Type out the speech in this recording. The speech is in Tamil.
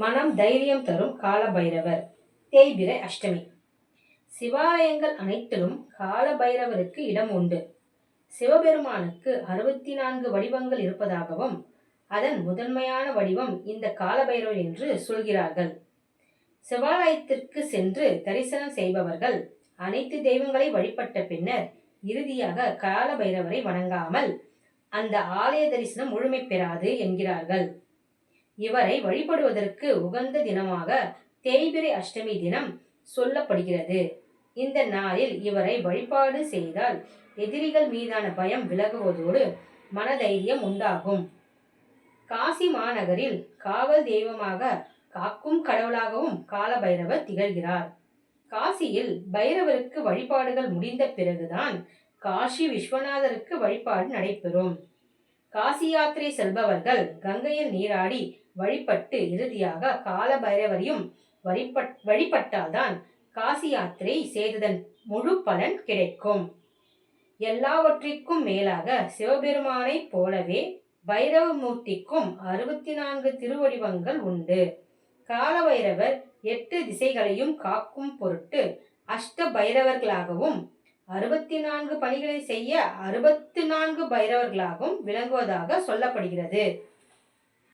மனம் தைரியம் தரும் காலபைரவர். தேய்பிரை அஷ்டமி. சிவாலயங்கள் அனைத்திலும் காலபைரவருக்கு இடம் உண்டு. சிவபெருமானுக்கு அறுபத்தி நான்கு வடிவங்கள் இருப்பதாகவும் அதன் முதன்மையான வடிவம் இந்த காலபைரவர் என்று சொல்கிறார்கள். சிவாலயத்திற்கு சென்று தரிசனம் செய்பவர்கள் அனைத்து தெய்வங்களை வழிபட்ட பின்னர் இறுதியாக காலபைரவரை வணங்காமல் அந்த ஆலய தரிசனம் முழுமை பெறாது என்கிறார்கள். இவரை வழிபடுவதற்கு உகந்த தினமாக தேய்பிரை அஷ்டமி தினம் சொல்லப்படுகிறது. இந்த நாளில் இவரை வழிபாடு செய்தால் எதிரிகள் மீதான பயம் விலகுவதோடு மனதைரியம் உண்டாகும். காசி மாநகரில் காவல் தெய்வமாக காக்கும் கடவுளாகவும் காலபைரவர் திகழ்கிறார். காசியில் பைரவருக்கு வழிபாடுகள் முடிந்த பிறகுதான் காஷி விஸ்வநாதருக்கு வழிபாடு நடைபெறும். காசி யாத்திரை செல்பவர்கள் கங்கையில் நீராடி வழிபட்டு இறுதியாக கால பைரவரையும் வழிபட் வழிபட்டால்தான் காசி யாத்திரை செய்ததன் முழு பலன் கிடைக்கும். எல்லாவற்றிற்கும் மேலாக சிவபெருமானைப் போலவே பைரவ மூர்த்திக்கும் அறுபத்தி நான்கு திருவடிவங்கள் உண்டு. காலபைரவர் எட்டு திசைகளையும் காக்கும் பொருட்டு அஷ்ட பைரவர்களாகவும் அறுபத்தி நான்கு பணிகளை செய்ய அறுபத்து நான்கு பைரவர்களாகவும் விளங்குவதாக சொல்லப்படுகிறது.